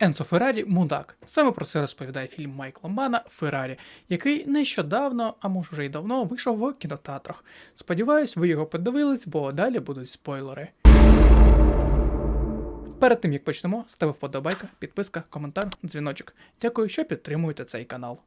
Енцо Феррарі мудак. Саме про це розповідає фільм Майкла Мана Феррарі, який нещодавно, а може вже й давно, вийшов в кінотеатрах. Сподіваюсь, ви його подивились, бо далі будуть спойлери. Перед тим як почнемо, став вподобайка, підписка, коментар, дзвіночок. Дякую, що підтримуєте цей канал.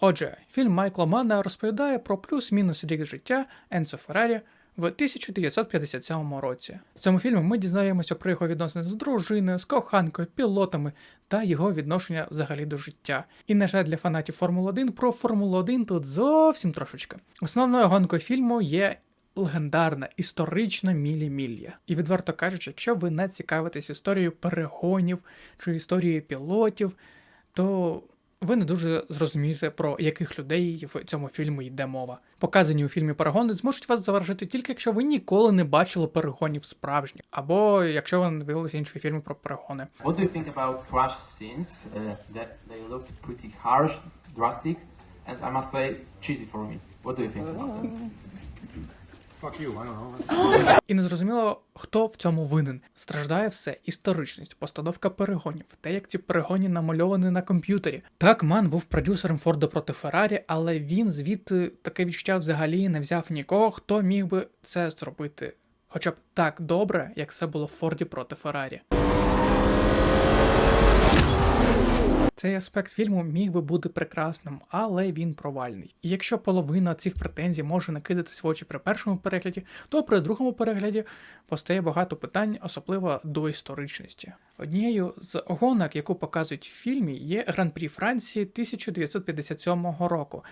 Отже, фільм Майкла Мана розповідає про плюс-мінус рік життя Енцо Феррарі в 1957 році. В цьому фільмі ми дізнаємося про його відносини з дружиною, з коханкою, пілотами та його відношення взагалі до життя. І, на жаль, для фанатів Формули 1 про Формулу 1 тут зовсім трошечки. Основною гонкою фільму є легендарна історична мілі-мілля. І відверто кажучи, якщо ви не цікавитесь історією перегонів чи історією пілотів, то ви не дуже зрозумієте, про яких людей в цьому фільмі йде мова. Показані у фільмі перегони зможуть вас заворожити тільки якщо ви ніколи не бачили перегонів справжніх, або якщо ви не дивилися інші фільми про перегони. What do you think about crash scenes? Uh, that they looked pretty harsh, drastic, and I must say cheesy for me. What do you think about them? Fuck you, I don't know. І незрозуміло, хто в цьому винен. Страждає все історичність, постановка перегонів, те, як ці перегоні намальовані на комп'ютері. Так, Ман був продюсером Форда проти Феррарі, але він звідти таке відчуття взагалі не взяв нікого, хто міг би це зробити. Хоча б так добре, як це було в Форді проти Феррарі. Цей аспект фільму міг би бути прекрасним, але він провальний. І якщо половина цих претензій може накидатись в очі при першому перегляді, то при другому перегляді постає багато питань, особливо до історичності. Однією з гонок, яку показують в фільмі, є Гран-прі Франції 1957 року.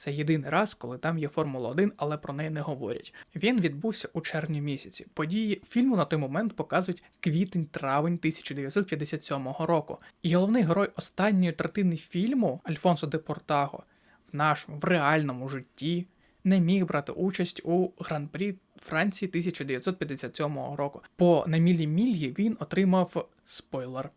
Це єдиний раз, коли там є Формула 1, але про неї не говорять. Він відбувся у червні місяці. Події фільму на той момент показують квітень-травень 1957 року. І головний герой останньої третини фільму Альфонсо де Портаго в нашому в реальному житті не міг брати участь у гран-прі Франції 1957 року. По намілі мільї він отримав спойлер.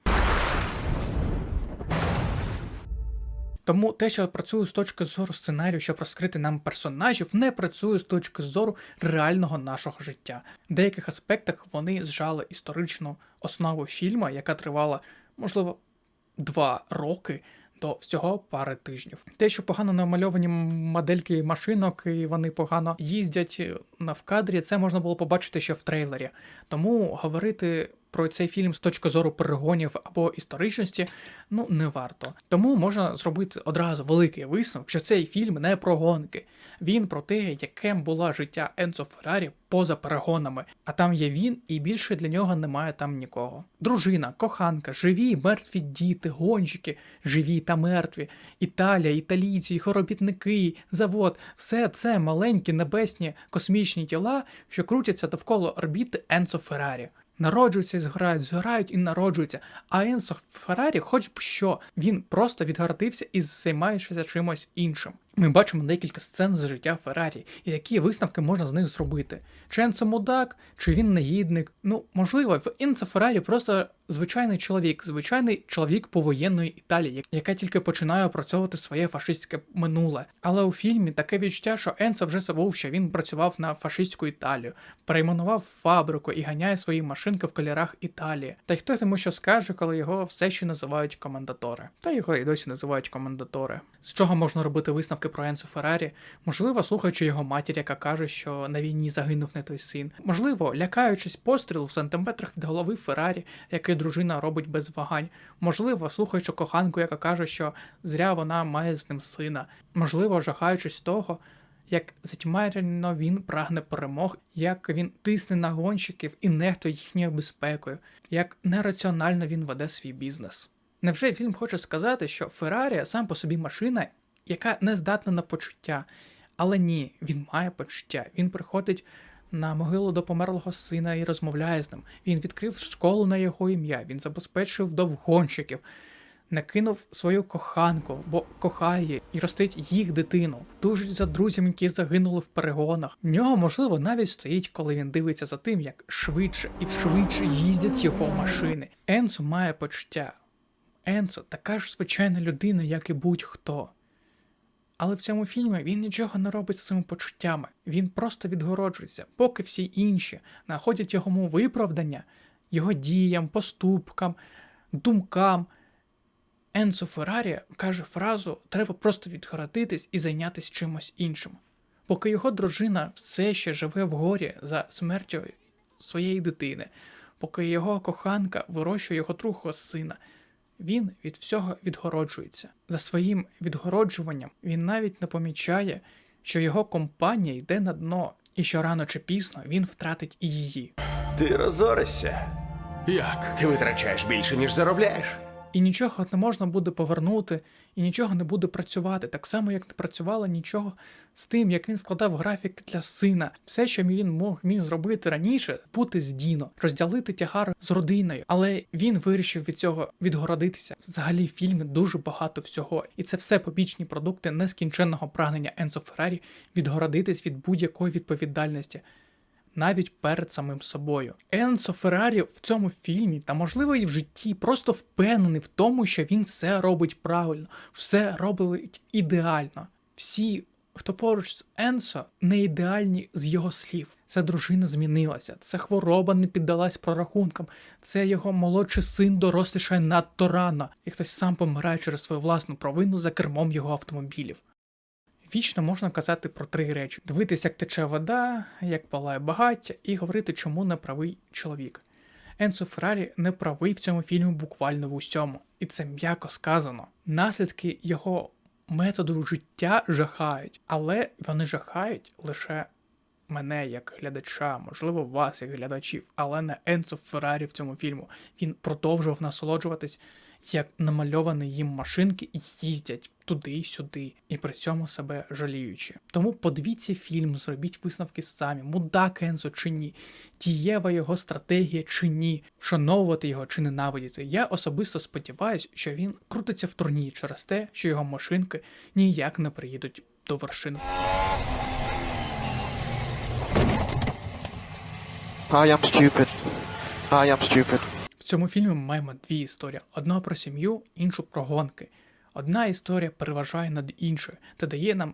Тому те, що працює з точки зору сценарію, щоб розкрити нам персонажів, не працює з точки зору реального нашого життя. В деяких аспектах вони зжали історичну основу фільму, яка тривала, можливо, два роки. До всього пари тижнів. Те, що погано намальовані модельки машинок, і вони погано їздять на вкадрі, це можна було побачити ще в трейлері. Тому говорити про цей фільм з точки зору перегонів або історичності, ну не варто. Тому можна зробити одразу великий висновок, що цей фільм не про гонки. Він про те, яким було життя Енцо Феррарі поза перегонами. А там є він, і більше для нього немає там нікого. Дружина, коханка, живі, мертві діти, гонщики, живі та мертві, Італія, італійці, їх робітники, завод все це маленькі небесні космічні тіла, що крутяться довкола орбіти Енцо Феррарі. Народжуються і згорають, згорають і народжуються. А Енсо Феррарі, хоч б що, він просто відгородився і займаючися чимось іншим. Ми бачимо декілька сцен з життя Феррарі, і які висновки можна з них зробити. Чи Енсо мудак, чи він негідник? Ну, можливо, в Енсо Феррарі просто звичайний чоловік, звичайний чоловік повоєнної Італії, яка тільки починає опрацьовувати своє фашистське минуле. Але у фільмі таке відчуття, що Енсо вже забув, що він працював на фашистську Італію, перейменував фабрику і ганяє свої машинки в кольорах Італії. Та й хто йому що скаже, коли його все ще називають комендатори. Та його і досі називають комендатори. З чого можна робити висновки про Енсо Феррарі? Можливо, слухаючи його матір, яка каже, що на війні загинув не той син. Можливо, лякаючись пострілу в сантиметрах від голови Феррарі, який дружина робить без вагань. Можливо, слухаючи коханку, яка каже, що зря вона має з ним сина. Можливо, жахаючись того. Як затьмарено він прагне перемог, як він тисне на гонщиків і нехтує їхньою безпекою, як нераціонально він веде свій бізнес. Невже фільм хоче сказати, що Феррарі сам по собі машина, яка не здатна на почуття? Але ні, він має почуття. Він приходить на могилу до померлого сина і розмовляє з ним. Він відкрив школу на його ім'я, він забезпечив довгонщиків, не кинув свою коханку, бо кохає і ростить їх дитину. Тужить за друзями, які загинули в перегонах. В нього, можливо, навіть стоїть, коли він дивиться за тим, як швидше і швидше їздять його машини. Енсо має почуття. Енсо така ж звичайна людина, як і будь-хто. Але в цьому фільмі він нічого не робить з цими почуттями. Він просто відгороджується, поки всі інші знаходять йому виправдання, його діям, поступкам, думкам. Енсо Феррарі каже фразу: треба просто відгородитись і зайнятися чимось іншим. Поки його дружина все ще живе в горі за смертю своєї дитини, поки його коханка вирощує його другого сина, він від всього відгороджується. За своїм відгороджуванням він навіть не помічає, що його компанія йде на дно, і що рано чи пізно він втратить і її. Ти розоришся. Як? Ти витрачаєш більше, ніж заробляєш. І нічого не можна буде повернути, і нічого не буде працювати, так само, як не працювало нічого з тим, як він складав графік для сина. Все, що він мог міг зробити раніше, бути з Діно, розділити тягар з родиною. Але він вирішив від цього відгородитися. Взагалі, в фільмі дуже багато всього, і це все побічні продукти нескінченного прагнення Енцо Феррарі відгородитись від будь-якої відповідальності навіть перед самим собою. Енсо Феррарі в цьому фільмі та, можливо, і в житті просто впевнений в тому, що він все робить правильно, все робить ідеально. Всі, хто поруч з Енсо, не ідеальні з його слів. Ця дружина змінилася, це хвороба не піддалась прорахункам, це його молодший син дорослішає надто рано, і хтось сам помирає через свою власну провину за кермом його автомобілів. Вічно можна казати про три речі: дивитись, як тече вода, як палає багаття, і говорити, чому не правий чоловік. Енсо Феррарі не правий в цьому фільмі буквально в усьому, і це м'яко сказано. Наслідки його методу життя жахають, але вони жахають лише мене як глядача, можливо, вас як глядачів, але не Енсо Феррарі в цьому фільму. Він продовжував насолоджуватись, як намальовані їм машинки їздять туди й сюди, і при цьому себе жаліючи. Тому подивіться фільм, зробіть висновки самі, мудак Енсо чи ні, дієва його стратегія чи ні, вшановувати його чи ненавидіти. Я особисто сподіваюся, що він крутиться в турні через те, що його машинки ніяк не приїдуть до вершин. I am stupid. I am stupid. Цьому фільмі ми маємо дві історії: одна про сім'ю, іншу про гонки. Одна історія переважає над іншою та дає нам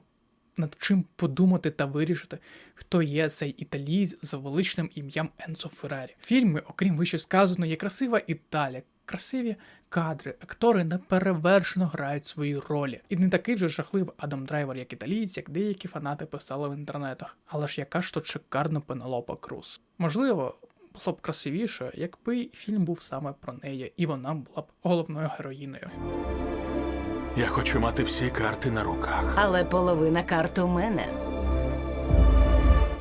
над чим подумати та вирішити, хто є цей італієць з величним ім'ям Енсо Феррарі. В фільмі, окрім вище сказано, є красива Італія, красиві кадри, актори неперевершено грають свої ролі. І не такий вже жахливий Адам Драйвер, як італієць, як деякі фанати писали в інтернетах. Але ж яка ж тут шикарна Пенелопа Круз. Можливо, було б красивіше, якби фільм був саме про неї, і вона була б головною героїною. Я хочу мати всі карти на руках. Але половина карт у мене.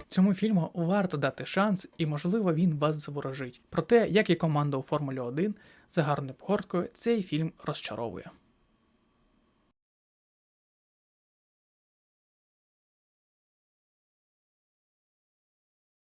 Цьому фільму варто дати шанс, і можливо він вас заворожить. Проте, як і команда у Формулі 1 за гарною погорткою, цей фільм розчаровує.